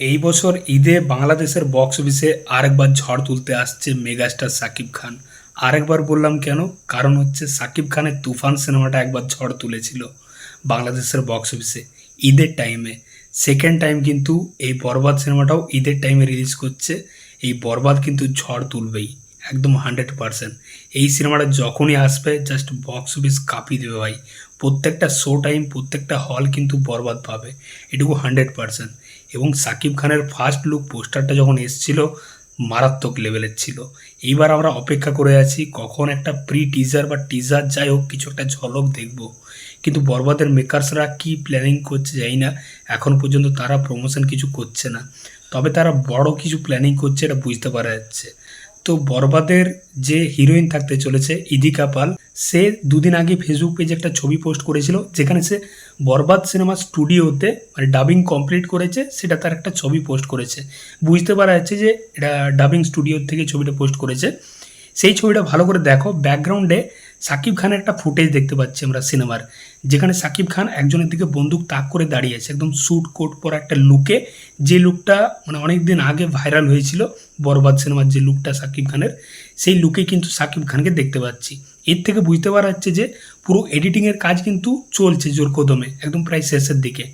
এই বছর ঈদে বাংলাদেশের বক্স অফিসে আরেকবার ঝড় তুলতে আসছে মেগাস্টার সাকিব খান। আরেকবার বললাম কেন? কারণ হচ্ছে সাকিব খানের তুফান সিনেমাটা একবার ঝড় তুলেছিল বাংলাদেশের বক্স অফিসে ঈদের টাইমে সেকেন্ড টাইম কিন্তু এই বরবাদ সিনেমাটাও ঈদের টাইমে রিলিজ করছে। এই বরবাদ কিন্তু ঝড় তুলবেই, একদম হান্ড্রেড পারসেন্ট এই সিনেমাটা যখনই আসবে জাস্ট বক্স অফিস কাঁপিয়ে দেবে ভাই। প্রত্যেকটা শো টাইম প্রত্যেকটা হল কিন্তু বরবাদ পাবে। এটুকু হান্ড্রেড পারসেন্ট এবং সাকিব খানের ফার্স্ট লুক পোস্টারটা যখন এসছিল, মারাত্মক লেভেলের ছিল। এইবার আমরা অপেক্ষা করে আছি, কখন একটা প্রি টিজার বা টিজার যাই হোক, কিছু একটা ঝলক দেখব। কিন্তু বরবাদের মেকার্সরা কি প্ল্যানিং করছে জানি না। এখন পর্যন্ত তারা প্রমোশন কিছু করছে না। তবে তারা বড় কিছু প্ল্যানিং করছে, এটা বুঝতে পারা যাচ্ছে। তো বরবাদের যে হিরোইন থাকতে চলেছে, ইদিকা পাল সে দুদিন আগে ফেসবুক পেজে একটা ছবি পোস্ট করেছিল, যেখানে সে বরবাদ সিনেমা স্টুডিওতে মানে ডাবিং কমপ্লিট করেছে, সেটা তার একটা ছবি পোস্ট করেছে। বুঝতে পারা যাচ্ছে যে এটা ডাবিং স্টুডিওর থেকে ছবিটা পোস্ট করেছে। সেই ছবিটা ভালো করে দেখো ব্যাকগ্রাউন্ডে সাকিব খানের একটা ফুটেজ দেখতে পাচ্ছি আমরা সিনেমার, যেখানে সাকিব খান একজনের দিকে বন্দুক তাক করে দাঁড়িয়ে আছে, একদম স্যুট কোট পরা একটা লুকে যে লুকটা মানে অনেক দিন আগে ভাইরাল হয়েছিল বরবাদ সিনেমার যে লুকটা সাকিব খানের, সেই লুকে কিন্তু সাকিব খানকে দেখতে পাচ্ছি। এর থেকে বুঝতে পারা যাচ্ছে যে পুরো এডিটিংয়ের কাজ কিন্তু চলছে জোর কদমে, একদম প্রায় শেষের দিকে।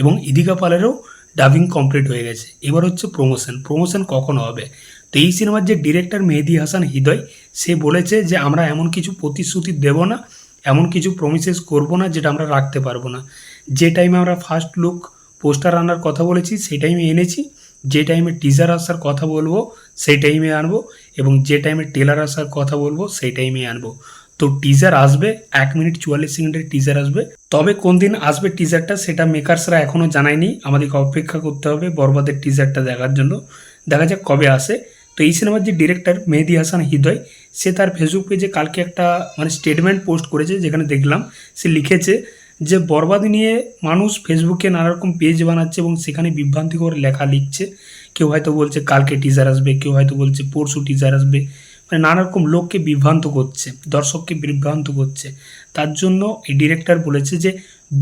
এবং ইদিকা পালেরও ডাবিং কমপ্লিট হয়ে গেছে। এবার হচ্ছে প্রমোশন প্রমোশন কখন হবে? তো এই সিনেমার যে ডিরেক্টর মেহেদি হাসান হৃদয়, সে বলেছে যে, আমরা এমন কিছু প্রতিশ্রুতি দেব না, এমন কিছু প্রমিসেস করব না, যেটা আমরা রাখতে পারব না। যে টাইমে আমরা ফার্স্ট লুক পোস্টার আনার কথা বলেছি, সেই টাইমে এনেছি। যে টাইমে টিজার আসার কথা বলব, সেই টাইমে আনব। এবং যে টাইমে টেলার আসার কথা বলব, সেই টাইমে আনব। তো টিজার আসবে, এক মিনিট চুয়াল্লিশ সেকেন্ডের টিজার আসবে। তবে কোন দিন আসবে টিজারটা সেটা মেকার্সরা এখনও জানায়নি। আমাদেরকে অপেক্ষা করতে হবে বরবাদের টিজারটা দেখার জন্য। দেখা যাক কবে আসে। তো এই সিনেমার যে ডিরেক্টর মেহেদি হাসান হৃদয়, সে তার ফেসবুক পেজে কালকে একটা মানে স্টেটমেন্ট পোস্ট করেছে যেখানে দেখলাম, সে লিখেছে যে বরবাদ নিয়ে মানুষ ফেসবুকে নানা রকম পেজ বানাচ্ছে এবং সেখানে বিভ্রান্তিকর লেখা লিখছে। কেউ হয়তো বলছে কালকে টিজার আসবে, কেউ হয়তো বলছে পরশু টিজার আসবে। মানে নানা রকম লোককে বিভ্রান্ত করছে, দর্শককে বিভ্রান্ত করছে। তার জন্য এই ডিরেক্টর বলেছে যে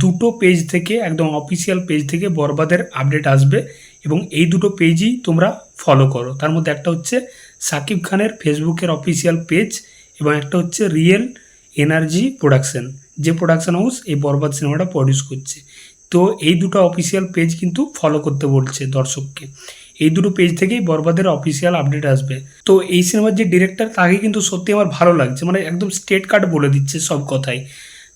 দুটো পেজ থেকে, একদম অফিসিয়াল পেজ থেকে বরবাদের আপডেট আসবে। এবং এই দুটো পেজই তোমরা ফলো করো। তার মধ্যে একটা হচ্ছে সাকিব খানের ফেসবুকের অফিসিয়াল পেজ এবং একটা হচ্ছে রিয়েল এনার্জি প্রোডাকশন যে প্রোডাকশন হাউস এই বরবাদ সিনেমাটা প্রডিউস করছে। তো এই দুটো অফিসিয়াল পেজ কিন্তু ফলো করতে বলছে দর্শককে। এই দুটো পেজ থেকেই বরবাদের অফিসিয়াল আপডেট আসবে। তো এই সিনেমার যে ডিরেক্টর তাকে কিন্তু সত্যি আমার ভালো লাগছে। মানে একদম স্টেট কার্ড বলে দিচ্ছে সব কথাই।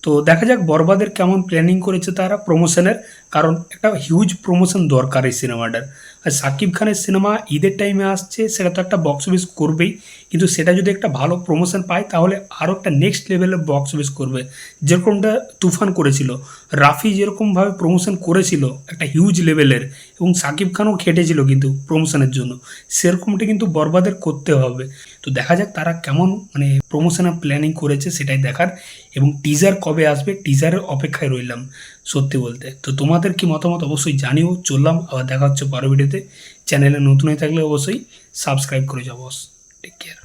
তো দেখা যাক বরবাদের কেমন প্ল্যানিং করেছে তারা প্রমোশনের কারণ একটা হিউজ প্রমোশন দরকার এই সিনেমাটার আর সাকিব খানের সিনেমা ঈদের টাইমে আসছে, সেটা তো একটা বক্স অফিস করবেই। কিন্তু সেটা যদি একটা ভালো প্রমোশন পায়, তাহলে আরও একটা নেক্সট লেভেলের বক্স অফিস করবে। যেরকমটা তুফান করেছিল, রাফি যেরকমভাবে প্রমোশন করেছিল, একটা হিউজ লেভেলের এবং সাকিব খানও খেটেছিল কিন্তু প্রমোশনের জন্য। সেরকমটা কিন্তু বরবাদের করতে হবে। তো দেখা যাক তারা কেমন মানে প্রমোশনের প্ল্যানিং করেছে, সেটাই দেখার। এবং টিজার কবে আসবে টিজারের অপেক্ষায় রইলাম। সত্যি বলতে। তো তোমাদের কি মতামত অবশ্যই জানিও, চললাম, আবার দেখা হচ্ছে পরের ভিডিওতে। চ্যানেলে নতুন হয়ে থাকলে অবশ্যই সাবস্ক্রাইব করে যাব টেক কেয়ার